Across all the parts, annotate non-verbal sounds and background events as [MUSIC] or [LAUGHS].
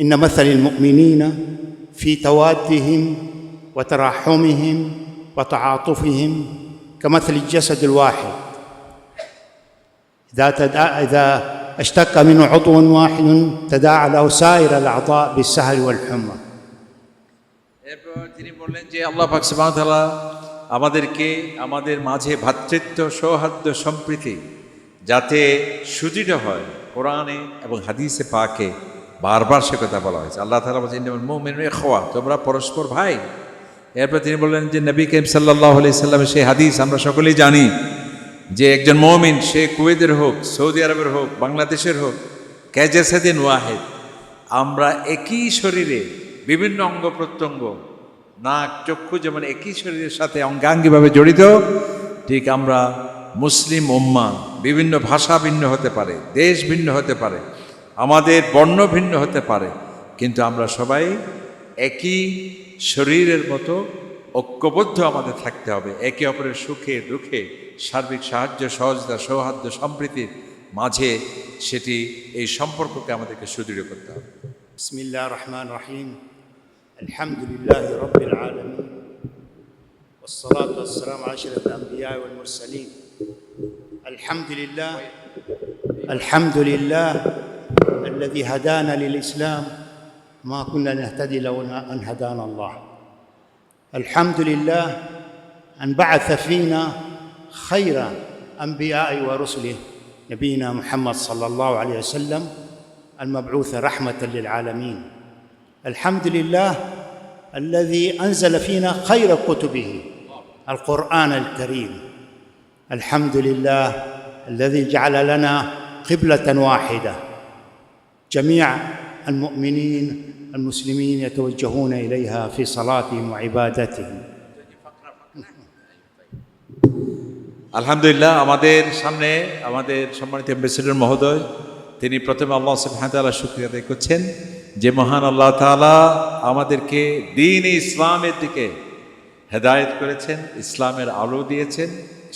إن مثل المؤمنين في توادهم وتراحمهم وتعاطفهم كمثل الجسد الواحد إذا تدا إذا اشتك منه عضو واحد تداعى له سائر الأعضاء بالسهر والحمى এরপর তিনি বললেন যে আল্লাহ পাক সুবহানাহু ওয়া তাআলা আমাদেরকে আমাদের মাঝে ভ্রাতৃত্ব সৌহার্দ্য সম্প্রীতি যাতে সুদৃঢ় হয় কোরআনে এবং হাদিসে পাকে বারবার সে কথা বলা হয়েছে। আল্লাহ তাআলা বলছেন মুমিন খোয়া তোমরা পরস্পর ভাই। এরপর তিনি বললেন যে, নবী কেম সাল্লাল্লাহু আলি সাল্লামের সেই হাদিস আমরা সকলেই জানি যে একজন মমিন, সে কুয়েতের হোক, সৌদি আরবের হোক, বাংলাদেশের হোক ক্যাজেসাদিন ওয়াহেদ। আমরা একই শরীরে বিভিন্ন অঙ্গ প্রত্যঙ্গ, নাক, চক্ষু যেমন একই শরীরের সাথে অঙ্গাঙ্গিভাবে জড়িত, ঠিক আমরা মুসলিম উম্মা, বিভিন্ন ভাষা ভিন্ন হতে পারে, দেশ ভিন্ন হতে পারে। আমাদের বর্ণ ভিন্ন হতে পারে কিন্তু আমরা সবাই একই শরীরের মতো ঐক্যবদ্ধ আমাদের থাকতে হবে একে অপরের সুখে দুঃখে সার্বিক সাহায্য সহজতা সৌহার্দ্য সম্প্রীতির মাঝে সেটি এই সম্পর্ককে আমাদেরকে সুদৃঢ় করতে হবে بسم الله الرحمن الرحيم الحمد لله رب العالمين والصلاة والسلام على أشرف الأنبياء والمرسلين الحمد لله الحمد لله الذي هدانا للإسلام ما كنا نهتدي لولا أن هدانا الله. الحمد لله أن بعث فينا خير أنبياء ورسله نبينا محمد صلى الله عليه وسلم المبعوث رحمة للعالمين. الحمد لله الذي أنزل فينا خير كتبه القرآن الكريم. الحمد لله الذي جعل لنا قبلة واحدة. جميع المؤمنين المسلمين يتوجهون إليها في صلاتهم وعبادتهم আলহামদুলিল্লাহ আমাদের সামনে আমাদের সম্মানিত অ্যাম্বাসেডর মহোদয় তিনি প্রথমে আল্লাহ সুবহানাহু শুক্রিয়া আদায় করছেন যে মহান আল্লাহ তাআলা আমাদেরকে দিন ইসলামের দিকে হেদায়েত করেছেন ইসলামের আলো দিয়েছেন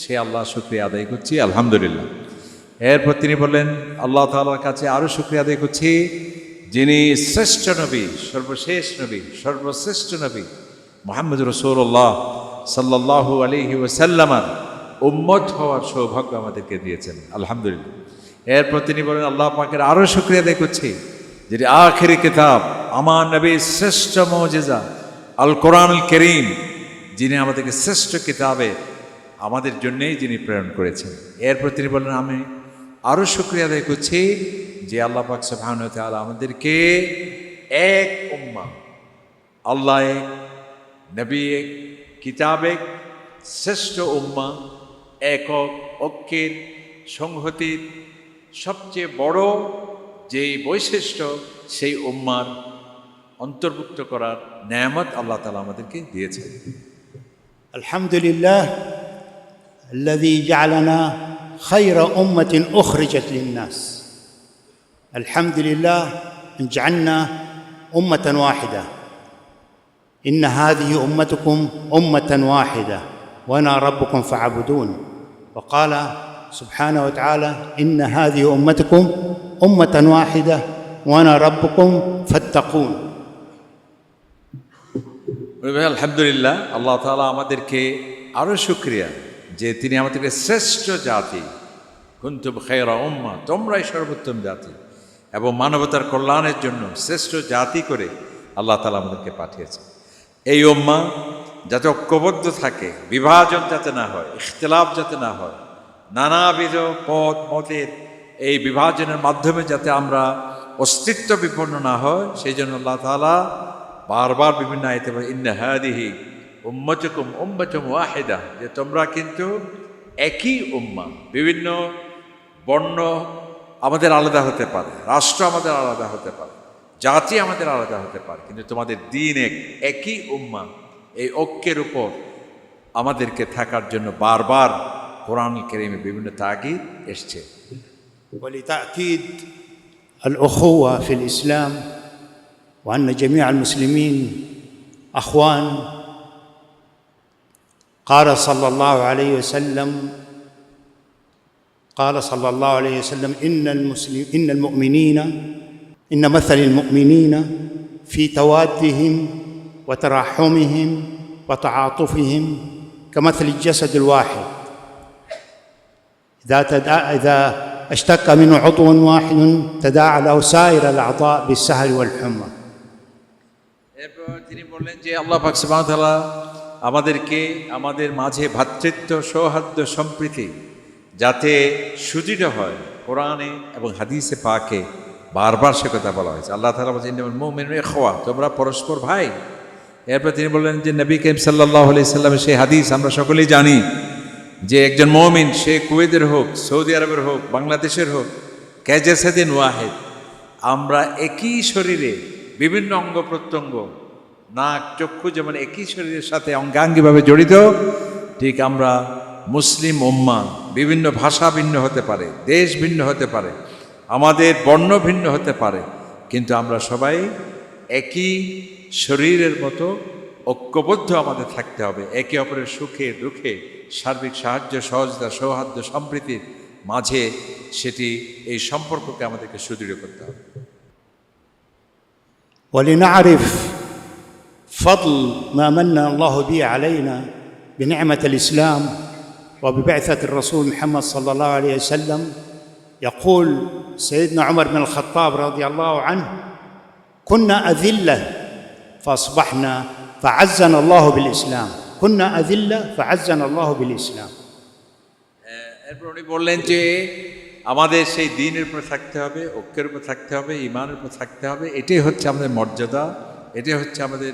সে আল্লাহ শুক্রিয়া আদায় করছি আলহামদুলিল্লাহ এরপর তিনি বললেন, আল্লাহ তাআলার কাছে আরও শুক্রিয়া আদায় করছি। যিনি শ্রেষ্ঠ নবী, সর্বশেষ নবী, সর্বশ্রেষ্ঠ নবী, মোহাম্মদ রসৌল্লাহ সাল্লাল্লাহু আলাইহি ওয়াসাল্লামার উম্মত হওয়ার সৌভাগ্য আমাদেরকে দিয়েছেন। আলহামদুলিল্লাহ। এরপর তিনি বলেন আল্লাহ পাকের আরও শুক্রিয়া আদায় করছি যেটি আখেরি কিতাব, আমার নবীর শ্রেষ্ঠ মৌজেজা আল কোরআন আল করিম, যিনি আমাদেরকে শ্রেষ্ঠ কিতাবে, আমাদের জন্যেই যিনি প্রেরণ করেছেন। এরপর তিনি বলেন আমি আরও শুক্রিয়া আদায় করছি যে আল্লাহ পাক সুবহানাহু ওয়া তাআলা আমাদেরকে এক উম্মা আল্লাহ এক নবী এক কিতাব এক শ্রেষ্ঠ উম্মা একক ঐক্যের সংহতির সবচেয়ে বড় যেই বৈশিষ্ট্য সেই উম্মার অন্তর্ভুক্ত করার ন্যায়ামত আল্লাহ তালা আমাদেরকে দিয়েছেন الحمد لله الذي جعلنا خير أمة أخرجت للناس الحمد لله أن جعلنا أمة واحدة إن هذه أمتكم أمة واحدة وأنا ربكم فاعبدون وقال سبحانه وتعالى إن هذه أمتكم أمة واحدة وأنا ربكم فاتقون আলহামদুলিল্লাহ আল্লাহ তালা আমাদেরকে আরও শুক্রিয়া যে তিনি আমাদেরকে শ্রেষ্ঠ জাতি। কুন্তুব খেরা উম্মা, তোমরাই সর্বোত্তম জাতি। এবং মানবতার কল্যাণের জন্য শ্রেষ্ঠ জাতি করে আল্লাহ তালা আমাদেরকে পাঠিয়েছে এই উম্মা যাতে ঐক্যবদ্ধ থাকে, বিভাজন যাতে না হয়, ইখতলাফ যাতে না হয়, নানাবিধ পথ, মতের এই বিভাজনের মাধ্যমে যাতে আমরা অস্তিত্ব বিপন্ন না হয়, সেই জন্য আল্লাহ তালা বারবার বিভিন্ন আয়তে হাদিহি উম্মচকুম উম্মচম ওয়াহেদা যে তোমরা কিন্তু একই উম্মা বিভিন্ন বর্ণ আমাদের আলাদা হতে পারে রাষ্ট্র আমাদের আলাদা হতে পারে জাতি আমাদের আলাদা হতে পারে কিন্তু তোমাদের দিন এক একই উম্মা এই ঐক্যের উপর আমাদেরকে থাকার জন্য বারবার কোরআন কেরিমে বিভিন্ন তাগিদ এসছে ولتأكيد الأخوة في الإسلام وأن جميع المسلمين أخوان قال صلى الله عليه وسلم قال صلى الله عليه وسلم إن المسلم إن المؤمنين إن مثل المؤمنين في توادهم وتراحمهم وتعاطفهم كمثل الجسد الواحد إذا تدا إذا اشتك منه عضو واحد تداعى له سائر الأعضاء بالسهر والحمى এরপর তিনি বললেন যে আল্লাহ পাক সুবহানাহু ওয়া তাআলা আমাদেরকে আমাদের মাঝে ভ্রাতৃত্ব সৌহার্দ্য, সম্প্রীতি, যাতে সুদৃঢ় হয় কোরআনে এবং হাদিসে পাকে বারবার সে কথা বলা হয়েছে। আল্লাহ তাআলা বলছেন মুমিনুনা ইখওয়া। তোমরা পরস্পর ভাই। এরপর তিনি বললেন যে, নবী কেম সাল্লাল্লাহু আলি সাল্লামের সেই হাদিস আমরা সকলেই জানি যে একজন মমিন, সে কুয়েতের হোক, সৌদি আরবের হোক, বাংলাদেশের হোক ক্যাজেসাদিন ওয়াহেদ। আমরা একই শরীরে বিভিন্ন অঙ্গ প্রত্যঙ্গ নাক চক্ষু যেমন একই শরীরের সাথে অঙ্গাঙ্গিভাবে জড়িত ঠিক আমরা মুসলিম উম্মা বিভিন্ন ভাষা ভিন্ন হতে পারে দেশ ভিন্ন হতে পারে আমাদের বর্ণ ভিন্ন হতে পারে কিন্তু আমরা সবাই একই শরীরের মতো ঐক্যবদ্ধ আমাদের থাকতে হবে একে অপরের সুখে দুঃখে সার্বিক সাহায্য সহজতা সৌহার্দ্য সম্প্রীতির মাঝে সেটি এই সম্পর্ককে আমাদেরকে সুদৃঢ় করতে হবে ولنعرف فضل ما من الله به علينا بنعمة الإسلام وببعثة الرسول محمد صلى الله عليه وسلم يقول سيدنا عمر بن الخطاب رضي الله عنه كنا أذلة فأصبحنا فعزنا الله بالإسلام كنا أذلة فعزنا الله بالإسلام এরপর উনি বললেন যে আমাদের সেই দিনের উপর থাকতে হবে ঐক্যের উপর থাকতে হবে ইমানের উপর থাকতে হবে এটাই হচ্ছে আমাদের মর্যাদা এটাই হচ্ছে আমাদের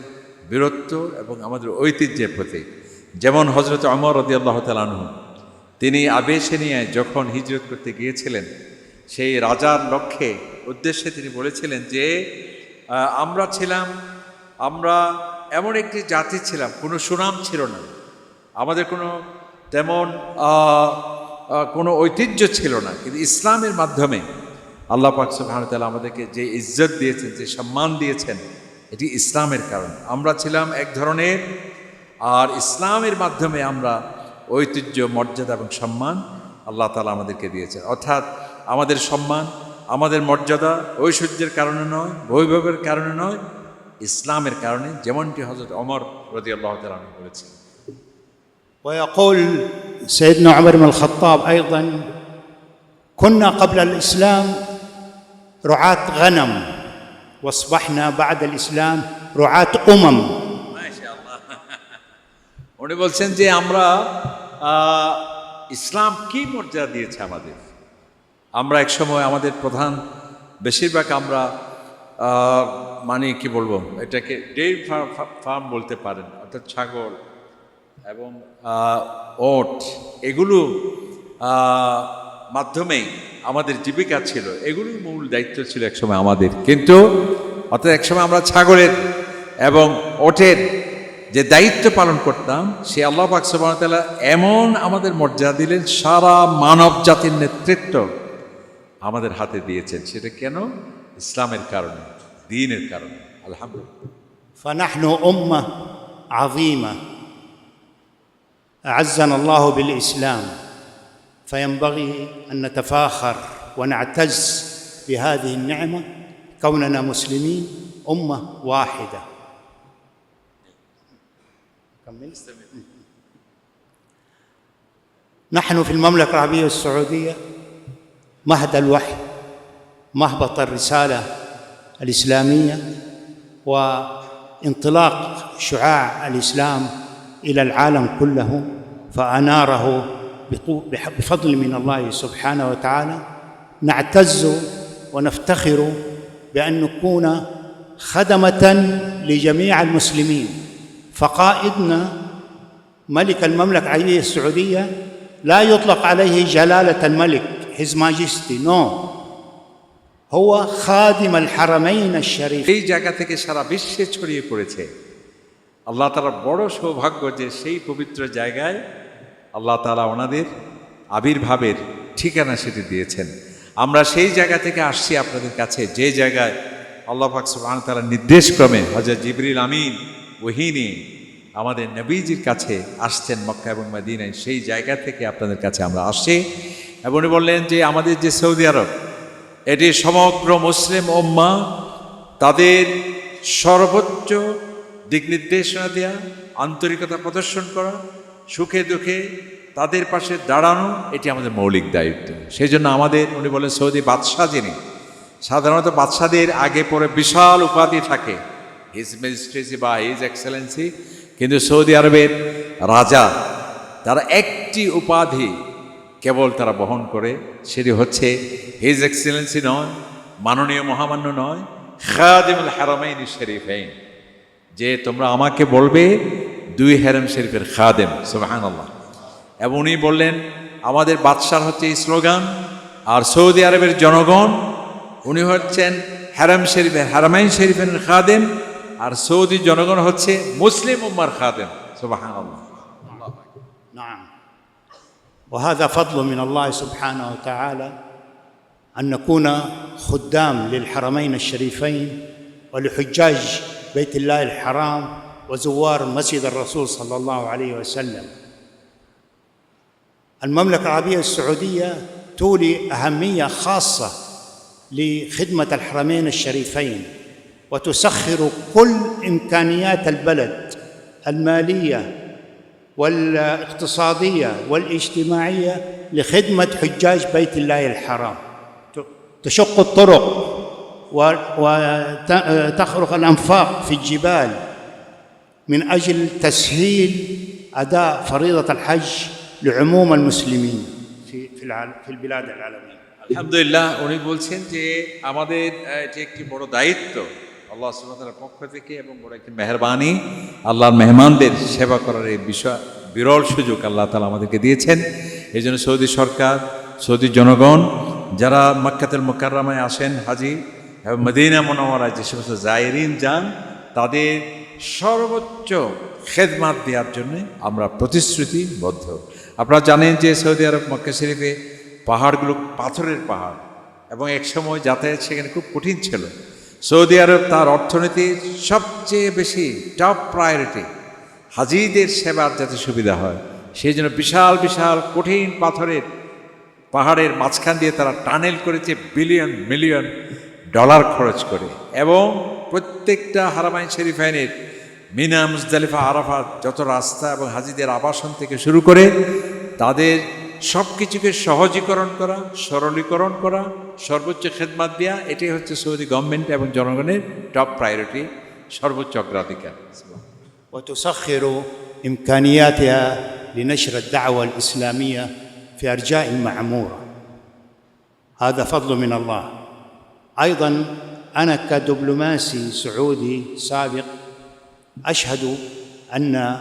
বীরত্ব এবং আমাদের ঐতিহ্যের প্রতীক। যেমন হজরত অমর রদি আল্লাহ তালানহ তিনি আবেশে নিয়ে যখন হিজরত করতে গিয়েছিলেন, সেই রাজার লক্ষ্যে উদ্দেশ্যে তিনি বলেছিলেন যে আমরা ছিলাম, আমরা এমন একটি জাতি ছিলাম, কোনো সুনাম ছিল না। আমাদের কোনো তেমন কোনো ঐতিহ্য ছিল না। কিন্তু ইসলামের মাধ্যমে আল্লাহ পাক সুবহানাহু তাআলা আমাদেরকে যে ইজ্জত দিয়েছেন, যে সম্মান দিয়েছেন এটি ইসলামের কারণ আমরা ছিলাম এক ধরনের আর ইসলামের মাধ্যমে আমরা ঐতিহ্য মর্যাদা এবং সম্মান আল্লাহ তালা আমাদেরকে দিয়েছেন অর্থাৎ আমাদের সম্মান আমাদের মর্যাদা ঐশ্বর্যের কারণে নয় বৈভবের কারণে নয় ইসলামের কারণে যেমনটি হজরত অমর রদি আল্লাহ তালা বলেছেন ويقول سيدنا عمر بن الخطاب ايضا كنا قبل الاسلام رعاة غنم ওয়াসবাহনা امم ইসলাম شاء الله উনি বলছেন যে আমরা ইসলাম কি মর্যাদা দিয়েছে আমাদের? আমরা এক সময় আমাদের প্রধান, বেশিরভাগ আমরা মানে কি বলব, এটাকে ডেইরি ফার্ম বলতে পারেন, অর্থাৎ ছাগল এবং ওট, এগুলো মাধ্যমেই আমাদের জীবিকা ছিল এগুলোই মূল দায়িত্ব ছিল একসময় আমাদের কিন্তু অর্থাৎ একসময় আমরা ছাগলের এবং ওটের যে দায়িত্ব পালন করতাম সে আল্লাহ পাক সুবহানাহু ওয়া তাআলা এমন আমাদের মর্যাদা দিলেন সারা মানব জাতির নেতৃত্ব আমাদের হাতে দিয়েছেন সেটা কেন ইসলামের কারণে দিনের কারণে আলহামদুলিল্লাহ فنحن امه عظيمه اعزنا الله بالاسلام فينبغي أن نتفاخر ونعتز بهذه النعمة كوننا مسلمين أمة واحدة. نحن في المملكة العربية السعودية مهد الوحي مهبط الرسالة الإسلامية وانطلاق شعاع الإسلام إلى العالم كله فأناره بفضل من الله سبحانه وتعالى نعتز ونفتخر بان نكون خدمه لجميع المسلمين فقائدنا ملك المملكه العربيه السعوديه لا يطلق عليه جلاله الملك His Majesty no هو خادم الحرمين الشريفين এই জায়গা থেকে সারা বিশ্বে ছড়িয়ে পড়েছে আল্লাহ তালার বড় সৌভাগ্য যে সেই পবিত্র জায়গায় আল্লাহ তালা ওনাদের আবির্ভাবের ঠিকানা সেটি দিয়েছেন। আমরা সেই জায়গা থেকে আসছি আপনাদের কাছে, যে জায়গায় আল্লাহ ওয়া তাআলার নির্দেশক্রমে হজরত জিবরিল আমিন ওহিনী আমাদের নবীজির কাছে আসছেন মক্কা এবং মদিনায়, সেই জায়গা থেকে আপনাদের কাছে আমরা আসছি। এবং বললেন যে, আমাদের যে সৌদি আরব, এটি সমগ্র মুসলিম ওম্মা তাদের সর্বোচ্চ দিক নির্দেশনা দেওয়া আন্তরিকতা প্রদর্শন করা সুখে দুঃখে তাদের পাশে দাঁড়ানো, এটি আমাদের মৌলিক দায়িত্ব। সেই জন্য আমাদের, উনি বলেন, সৌদি বাদশাহ যিনি, সাধারণত বাদশাদের আগে পরে বিশাল উপাধি থাকে হিজ ম্যাজিস্ট্রেসি বা হিজ এক্সেলেন্সি কিন্তু সৌদি আরবের রাজা, তারা একটি উপাধি কেবল তারা বহন করে, সেটি হচ্ছে হিজ এক্সেলেন্সি নয়, মাননীয় মহামান্য নয়, খাদিমুল হারামাইন শরীফাইন, যে তোমরা আমাকে বলবে দুই হেরম শরীফের খাদেম সুবাহান আল্লাহ এবং উনি বললেন আমাদের বাদশার হচ্ছে এই স্লোগান আর সৌদি আরবের জনগণ উনি হচ্ছেন হ্যারাম শরীফের হারামাইন শরীফের খাদেম আর সৌদি জনগণ হচ্ছে মুসলিম উম্মার খাদেম সুবাহান আল্লাহ نعم وهذا فضل من الله سبحانه وتعالى ان نكون خدام للحرمين الشريفين ولحجاج بيت الله الحرام وزوار مسجد الرسول صلى الله عليه وسلم. المملكة العربية السعودية تولي أهمية خاصة لخدمة الحرمين الشريفين وتسخر كل إمكانيات البلد المالية والاقتصادية والاجتماعية لخدمة حجاج بيت الله الحرام. تشق الطرق وتخرق الأنفاق في الجبال من اجل تسهيل اداء فريضه الحج لعموم المسلمين في في العالم في البلاد العالميه আলহামদুলিল্লাহ উনি বলছেন যে আমাদের আহ, এটি একটি বড় দায়িত্ব আল্লাহ সুবহানাহু পক্ষ থেকে এবং বড় একটি মেহরবানি আল্লাহর মেহমানদের সেবা করার এই বিষয় বিরল সুযোগ আল্লাহ তালা আমাদেরকে দিয়েছেন এই জন্য সৌদি সরকার সৌদি জনগণ যারা মক্কাতুল মোকাররামায় আসেন হাজি এবং মদিনা মনোয়ারায় যে সমস্ত জায়রিন যান তাদের সর্বোচ্চ খেদমাত দেওয়ার জন্য আমরা প্রতিশ্রুতিবদ্ধ। আপনারা জানেন যে সৌদি আরব মক্কা শরীফে পাহাড়গুলো পাথরের পাহাড় এবং একসময় যাতায়াত সেখানে খুব কঠিন ছিল। সৌদি আরব তার অর্থনীতির সবচেয়ে বেশি টপ প্রায়োরিটি হাজিদের সেবার যাতে সুবিধা হয়, সেই জন্য বিশাল বিশাল কঠিন পাথরের পাহাড়ের মাঝখান দিয়ে তারা টানেল করেছে বিলিয়ন মিলিয়ন ডলার খরচ করে। এবং প্রত্যেকটা হারামাইন শরীফাইনের মিনা মুজদালিফা আরাফাত যত রাস্তা এবং হাজিদের আবাসন থেকে শুরু করে তাদের সব কিছুকে সহজীকরণ করা সরলীকরণ করা সর্বোচ্চ খেদমাত দেওয়া এটাই হচ্ছে সৌদি গভর্নমেন্ট এবং জনগণের টপ প্রায়োরিটি সর্বোচ্চ অগ্রাধিকার وتسخر امكانياتها لنشر الدعوه الاسلاميه في ارجاء المعموره هذا فضل من الله ايضا انا كدبلوماسي سعودي سابق أشهد أن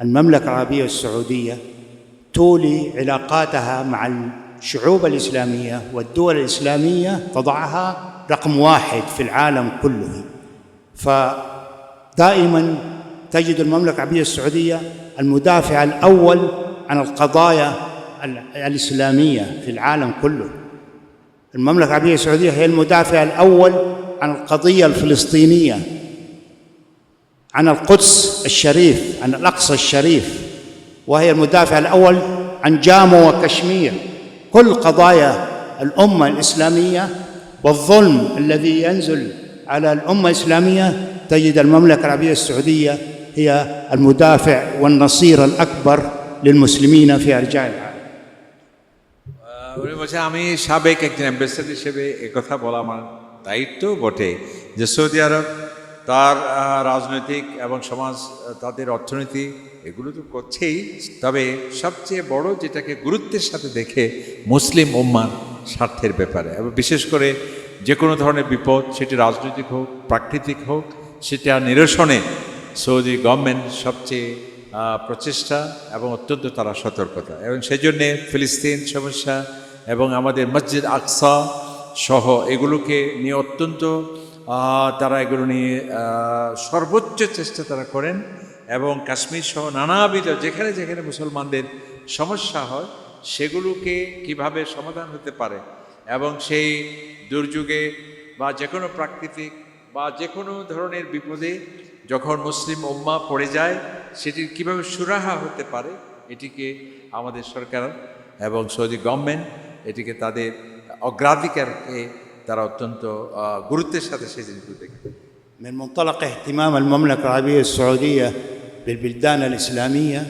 المملكة العربية السعودية تولي علاقاتها مع الشعوب الإسلامية والدول الإسلامية تضعها رقم واحد في العالم كله. فدائما تجد المملكة العربية السعودية المدافع الأول عن القضايا الإسلامية في العالم كله. المملكة العربية السعودية هي المدافع الأول عن القضية الفلسطينية. عن القدس الشريف عن الاقصى الشريف وهي المدافع الاول عن جامو وكشمير كل قضايا الامه الاسلاميه والظلم الذي ينزل على الامه الاسلاميه تجد المملكه العربيه السعوديه هي المدافع والنصير الاكبر للمسلمين في ارجاء العالم উনি বলছে আমি সাবেক একজন অ্যাম্বাসেডার হিসেবে কথা বলা আমার দায়িত্ব বটে যে সৌদি আরব তার রাজনৈতিক এবং সমাজ, তাদের অর্থনীতি, এগুলো তো করছেই। তবে সবচেয়ে বড় যেটাকে গুরুত্বের সাথে দেখে মুসলিম উম্মার স্বার্থের ব্যাপারে, এবং বিশেষ করে যে কোনো ধরনের বিপদ, সেটি রাজনৈতিক হোক, প্রাকৃতিক হোক, সেটা নিরসনে সৌদি গভর্নমেন্ট সবচেয়ে প্রচেষ্টা এবং অত্যন্ত তারা সতর্কতা। এবং সেই জন্যে ফিলিস্তিন সমস্যা এবং আমাদের মসজিদ আকসা সহ এগুলোকে নিয়ে অত্যন্ত তারা এগুলো নিয়ে সর্বোচ্চ চেষ্টা তারা করেন এবং কাশ্মীর সহ নানাবিধ, যেখানে যেখানে মুসলমানদের সমস্যা হয়, সেগুলোকে কীভাবে সমাধান হতে পারে এবং সেই দুর্যোগে বা যে কোনো প্রাকৃতিক বা যে কোনো ধরনের বিপদে যখন মুসলিম উম্মা পড়ে যায় সেটির কীভাবে সুরাহা হতে পারে, এটিকে আমাদের সরকার এবং সৌদি গভর্নমেন্ট এটিকে তাদের অগ্রাধিকারকে তারা অত্যন্ত আহ, গুরুত্বের সাথে সেই জিনিসগুলো দেখে من منطلق اهتمام المملكة العربية السعودية بالبلدان الإسلامية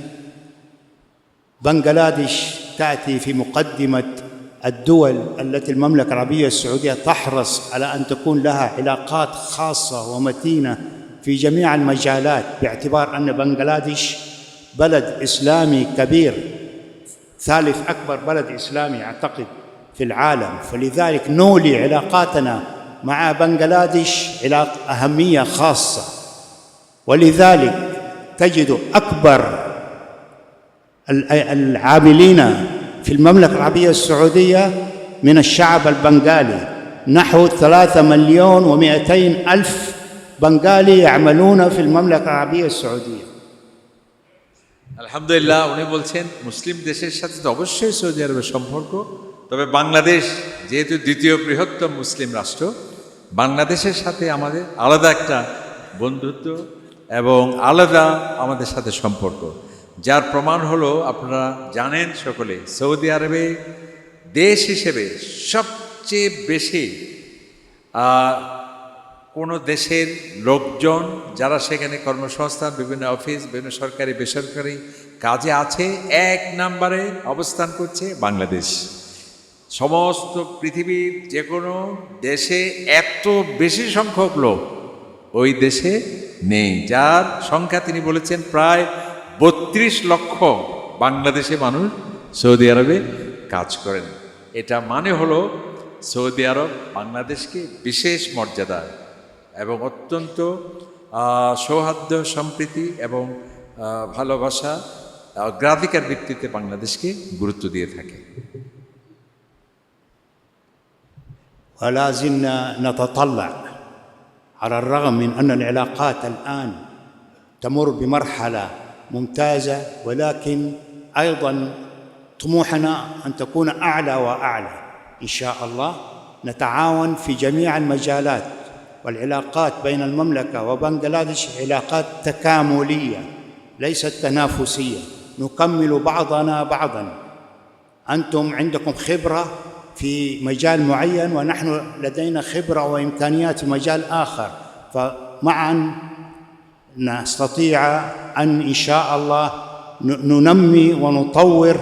بنغلاديش تأتي في مقدمة الدول التي المملكة العربية السعودية تحرص على أن تكون لها علاقات خاصة ومتينة في جميع المجالات باعتبار أن بنغلاديش بلد إسلامي كبير ثالث أكبر بلد إسلامي أعتقد في العالم فلذلك نولي علاقاتنا مع بنغلاديش علاق أهمية خاصة ولذلك تجد أكبر ال- العاملين في المملكة العربية السعودية من الشعب البنغالي نحو ثلاثة مليون ومئتين ألف بنغالي يعملون في المملكة العربية السعودية আলহামদুলিল্লাহ উনি বলছেন মুসলিম দেশের সাথে তো অবশ্যই সৌদি আরবের সম্পর্ক তবে বাংলাদেশ যেহেতু দ্বিতীয় বৃহত্তম মুসলিম রাষ্ট্র, বাংলাদেশের সাথে আমাদের আলাদা একটা বন্ধুত্ব এবং আলাদা আমাদের সাথে সম্পর্ক। যার প্রমাণ হলো, আপনারা জানেন সকলে, সৌদি আরবে দেশ হিসেবে সবচেয়ে বেশি কোনো দেশের লোকজন যারা সেখানে কর্মসংস্থান, বিভিন্ন অফিস, বিভিন্ন সরকারি, বেসরকারি কাজে আছে, এক নম্বরে অবস্থান করছে বাংলাদেশ। সমস্ত পৃথিবীর যে কোনো দেশে এত বেশি সংখ্যক লোক ওই দেশে নেই। যার সংখ্যা তিনি বলেছেন প্রায় বত্রিশ লক্ষ বাংলাদেশে মানুষ সৌদি আরবে কাজ করেন। এটা মানে হলো সৌদি আরব বাংলাদেশকে বিশেষ মর্যাদা এবং অত্যন্ত সৌহার্দ্য, সম্প্রীতি এবং ভালোবাসা অগ্রাধিকার ভিত্তিতে বাংলাদেশকে গুরুত্ব দিয়ে থাকে। ولا زلنا نتطلع على الرغم من أن العلاقات الآن تمر بمرحلة ممتازة ولكن أيضا طموحنا أن تكون أعلى وأعلى. إن شاء الله نتعاون في جميع المجالات والعلاقات بين المملكة وبنغلاديش علاقات تكاملية ليست تنافسية. نكمل بعضنا بعضا. أنتم عندكم خبرة في مجال معين ونحن لدينا خبرة وإمكانيات في مجال آخر. فمعا نستطيع أن إن شاء الله ننمي ونطور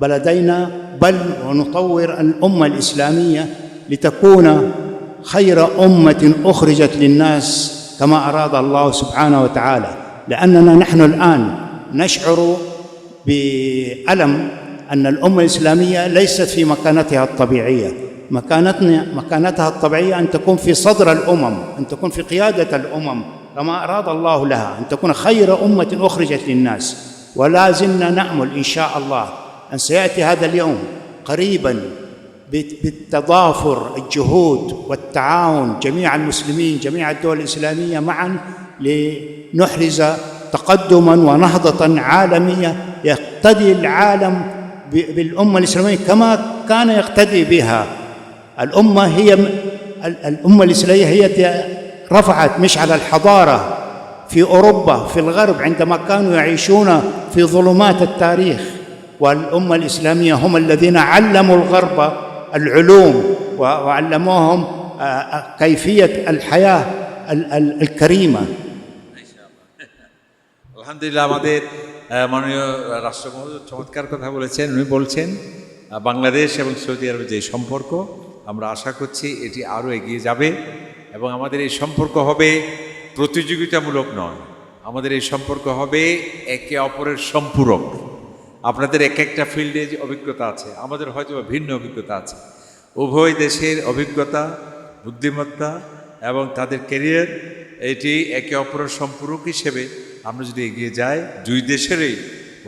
بلدينا بل ونطور الأمة الإسلامية لتكون خير أمة أخرجت للناس كما أراد الله سبحانه وتعالى. لأننا نحن الآن نشعر بألم أن الأمة الإسلامية ليست في مكانتها الطبيعية. مكانتنا مكانتها الطبيعية أن تكون في صدر الأمم أن تكون في قيادة الأمم كما أراد الله لها أن تكون خير أمة أخرجت للناس. ولا زلنا نأمل إن شاء الله أن سيأتي هذا اليوم قريبا بالتضافر الجهود والتعاون جميع المسلمين جميع الدول الإسلامية معا لنحرز تقدما ونهضة عالمية يقتدي العالم ب- بالأمة الإسلامية كما كان يقتدي بها الأمة هي ال- الأمة الإسلامية هي التي رفعت مشعل الحضارة في أوروبا في الغرب عندما كانوا يعيشون في ظلمات التاريخ والأمة الإسلامية هم الذين علموا الغرب العلوم و- وعلموهم آه، آه، كيفية الحياة ال- ال- الكريمة [LAUGHS] আলহামদুলিল্লাহ আমাদের আহ, মাননীয় রাষ্ট্রমহোদয় চমৎকার কথা বলেছেন, উনি বলছেন বাংলাদেশ এবং সৌদি আরবের যে সম্পর্ক, আমরা আশা করছি এটি আরও এগিয়ে যাবে এবং আমাদের এই সম্পর্ক হবে প্রতিযোগিতামূলক নয়। আমাদের এই সম্পর্ক হবে একে অপরের সম্পূরক। আপনাদের এক একটা ফিল্ডে যে অভিজ্ঞতা আছে, আমাদের হয়তো ভিন্ন অভিজ্ঞতা আছে। উভয় দেশের অভিজ্ঞতা, বুদ্ধিমত্তা এবং তাদের ক্যারিয়ার, এটি একে অপরের সম্পূরক হিসেবে আমরা যদি এগিয়ে যাই, দুই দেশেরই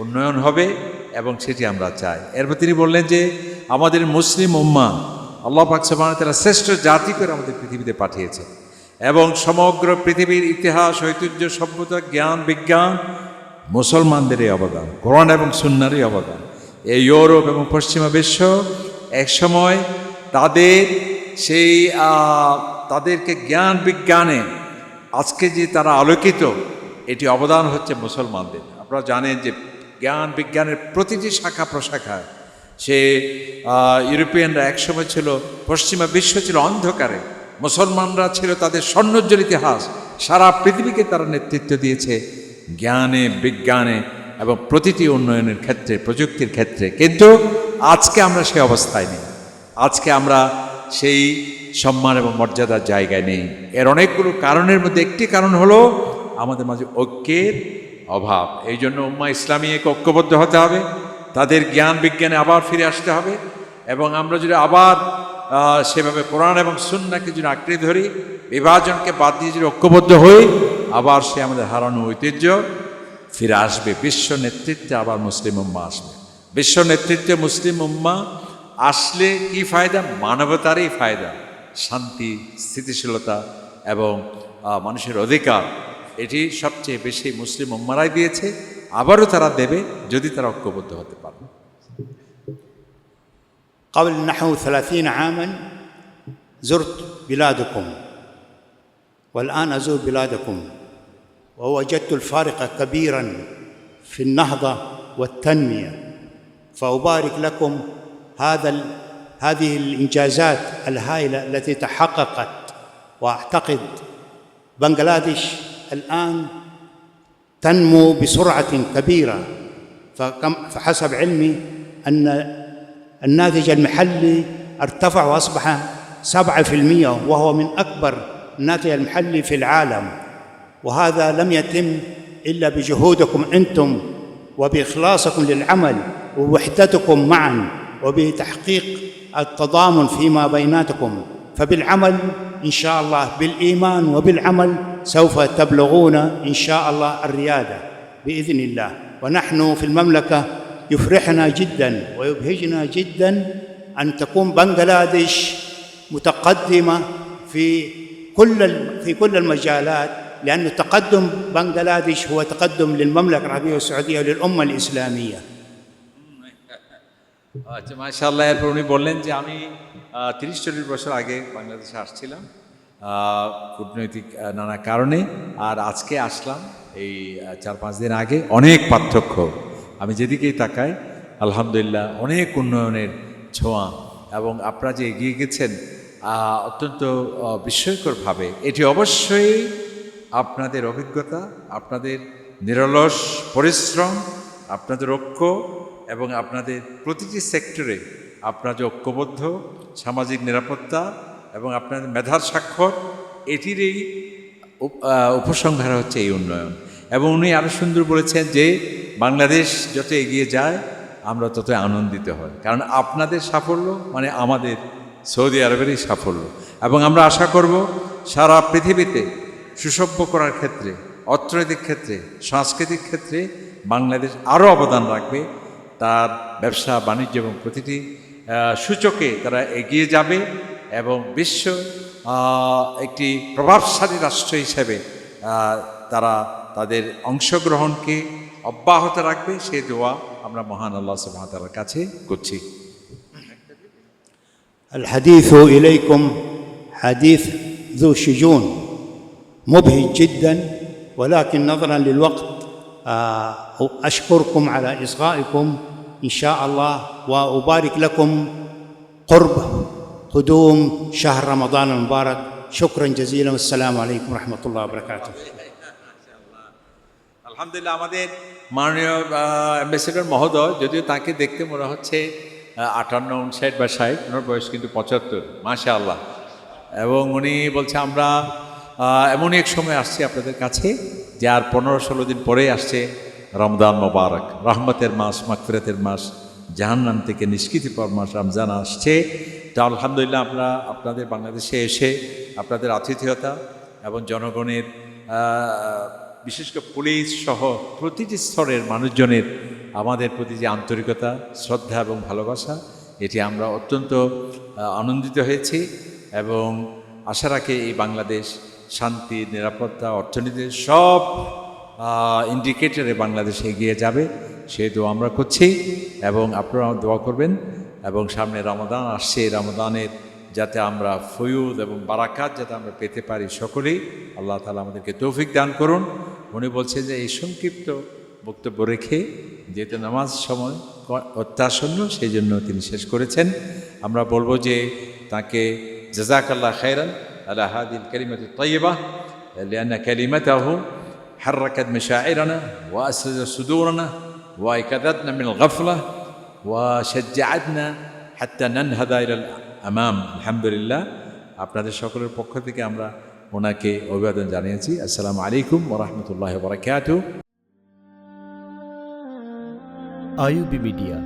উন্নয়ন হবে এবং সেটি আমরা চাই। এরপর তিনি বললেন যে, আমাদের মুসলিম উম্মা আল্লাহ পাকসাবান তারা শ্রেষ্ঠ জাতি করে আমাদের পৃথিবীতে পাঠিয়েছে এবং সমগ্র পৃথিবীর ইতিহাস, ঐতিহ্য, সভ্যতা, জ্ঞান, বিজ্ঞান মুসলমানদেরই অবদান, কোরআন এবং সুন্নারই অবদান। এই ইউরোপ এবং পশ্চিমা বিশ্ব একসময় তাদের সেই তাদেরকে জ্ঞান বিজ্ঞানে আজকে যে তারা আলোকিত এটি অবদান হচ্ছে মুসলমানদের। আপনারা জানেন যে জ্ঞান বিজ্ঞানের প্রতিটি শাখা প্রশাখায় সে ইউরোপিয়ানরা একসময় ছিল, পশ্চিমা বিশ্ব ছিল অন্ধকারে। মুসলমানরা ছিল তাদের স্বর্ণোজ্জ্বল ইতিহাস। সারা পৃথিবীকে তারা নেতৃত্ব দিয়েছে জ্ঞানে, বিজ্ঞানে এবং প্রতিটি উন্নয়নের ক্ষেত্রে, প্রযুক্তির ক্ষেত্রে। কিন্তু আজকে আমরা সেই অবস্থায় নেই। আজকে আমরা সেই সম্মান এবং মর্যাদার জায়গায় নেই। এর অনেকগুলো কারণের মধ্যে একটি কারণ হলো আমাদের মাঝে ঐক্যের অভাব। এই জন্য উম্মা ইসলামী এক ঐক্যবদ্ধ হতে হবে, তাদের জ্ঞান বিজ্ঞানে আবার ফিরে আসতে হবে এবং আমরা যদি আবার সেভাবে কোরআন এবং সুন্নাকে যদি আঁকড়ে ধরি, বিভাজনকে বাদ দিয়ে যদি ঐক্যবদ্ধ হই, আবার সে আমাদের হারানো ঐতিহ্য ফিরে আসবে। বিশ্ব নেতৃত্বে আবার মুসলিম উম্মা আসবে। বিশ্ব নেতৃত্বে মুসলিম উম্মা আসলে কি ফায়দা? মানবতারই ফায়দা। শান্তি, স্থিতিশীলতা এবং মানুষের অধিকার। এটি সবচেয়ে বেশি মুসলিম উম্মারাই দিয়েছে আবারও তারা দেবে যদি তারা ঐক্যবদ্ধ হতে পারে قبل نحو ثلاثين عاما زرت بلادكم والآن أزور بلادكم ووجدت الفارق كبيرا في النهضة والتنمية فأبارك لكم هذا ال- هذه الإنجازات الهائلة التي تحققت وأعتقد بنغلاديش الآن تنمو بسرعة كبيرة. فكم فحسب علمي أن الناتج المحلي ارتفع وأصبح 7% وهو من أكبر الناتج المحلي في العالم. وهذا لم يتم إلا بجهودكم أنتم وبإخلاصكم للعمل ووحدتكم معا وبتحقيق التضامن فيما بيناتكم. فبالعمل إن شاء الله بالإيمان وبالعمل سوف تبلغون إن شاء الله الريادة بإذن الله ونحن في المملكة يفرحنا جدا ويبهجنا جدا أن تكون بنغلاديش متقدمة في كل ال- في كل المجالات لأن تقدم بنغلاديش هو تقدم للمملكة العربية السعودية وللأمة الإسلامية আচ্ছা মাশাল্লাহ এরপর উনি বললেন যে আমি তিরিশ চল্লিশ বছর আগে বাংলাদেশে আসছিলাম কূটনৈতিক নানা কারণে, আর আজকে আসলাম এই চার পাঁচ দিন আগে। অনেক পার্থক্য। আমি যেদিকেই তাকাই, আলহামদুলিল্লাহ অনেক উন্নয়নের ছোঁয়া এবং আপনারা যে এগিয়ে গেছেন অত্যন্ত বিস্ময়করভাবে, এটি অবশ্যই আপনাদের অভিজ্ঞতা, আপনাদের নিরলস পরিশ্রম, আপনাদের ঐক্য এবং আপনাদের প্রতিটি সেক্টরে আপনারা যে ঐক্যবদ্ধ সামাজিক নিরাপত্তা এবং আপনার মেধার স্বাক্ষর উপ- আহ, উপসংহার হচ্ছে এই উন্নয়ন। এবং উনি আরও সুন্দর বলেছেন যে বাংলাদেশ যত এগিয়ে যায় আমরা তত আনন্দিত হই। কারণ আপনাদের সাফল্য মানে আমাদের সৌদি আরবেরই সাফল্য। এবং আমরা আশা করব সারা পৃথিবীতে সুসভ্য করার ক্ষেত্রে অর্থনৈতিক ক্ষেত্রে সাংস্কৃতিক ক্ষেত্রে বাংলাদেশ আরও অবদান রাখবে। তার ব্যবসা বাণিজ্য এবং প্রতিটি আহ, সূচকে তারা এগিয়ে যাবে এবং বিশ্ব আহ, একটি প্রভাবশালী রাষ্ট্র হিসেবে আহ, তারা তাদের অংশগ্রহণকে অব্যাহত রাখবে সে দোয়া আমরা মহান আল্লাহ সুবাহতালার কাছে করছি الحديث إليكم حديث ذو شجون مبهج جدا ولكن نظرا للوقت آه، أشكركم على إصغائكم إن شاء الله وأبارك لكم قرب قدوم شهر رمضان المبارك شكرا جزيلا والسلام عليكم ورحمة الله وبركاته আলহামদুলিল্লাহ আমাদের মাননীয় অ্যাম্বাসেডর মহোদয় যদিও তাকে দেখতে মনে হচ্ছে আহ, আটান্ন উনষাট বা ষাট ওনার বয়স কিন্তু পঁচাত্তর মাশা আল্লাহ এবং উনি বলছে আমরা আহ, এমনই এক সময় আসছি আপনাদের কাছে যে আর পনেরো ষোলো দিন পরেই আসছে রমদান মোবারক। রহমতের মাস মাকফিরাতের মাস, জাহান্নাম থেকে নিষ্কৃতি পর মাস, রমজান আসছে। তা আলহামদুলিল্লাহ আমরা আপনাদের বাংলাদেশে এসে আপনাদের আতিথেয়তা এবং জনগণের বিশেষ করে পুলিশ সহ প্রতিটি স্তরের মানুষজনের আমাদের প্রতি যে আন্তরিকতা, শ্রদ্ধা এবং ভালোবাসা, এটি আমরা অত্যন্ত আনন্দিত হয়েছি এবং আশা রাখি এই বাংলাদেশ শান্তি, নিরাপত্তা অর্থনীতির সব ইন্ডিকেটরে বাংলাদেশ এগিয়ে যাবে। সেই দোয়া আমরা করছি এবং আপনারা দোয়া করবেন এবং সামনে রমাদান আসছে। রমাদানের যাতে আমরা ফয়ুদ এবং বারাকাত যাতে আমরা পেতে পারি সকলেই, আল্লাহ তালা আমাদেরকে তৌফিক দান করুন। উনি বলছেন যে, এই সংক্ষিপ্ত বক্তব্য রেখে যেহেতু নামাজ সময় অত্যাসন্ন, সেই জন্য তিনি শেষ করেছেন। আমরা বলব যে, তাকে জাজাকাল্লাহ খাইরান আলা হাদিল কালিমাত তৈবা لأن كلمته حركت مشاعرنا وأسرجت صدورنا وأيقظتنا من الغفلة وشجعتنا حتى ننهض إلى الأمام الحمد لله আপনাদের সকলের পক্ষ থেকে আমরা ওনাকে অভিবাদন জানিয়েছি আসসালামু আলাইকুম ওরহমতুল্লাহ বরাকাতুহ আইউবি মিডিয়া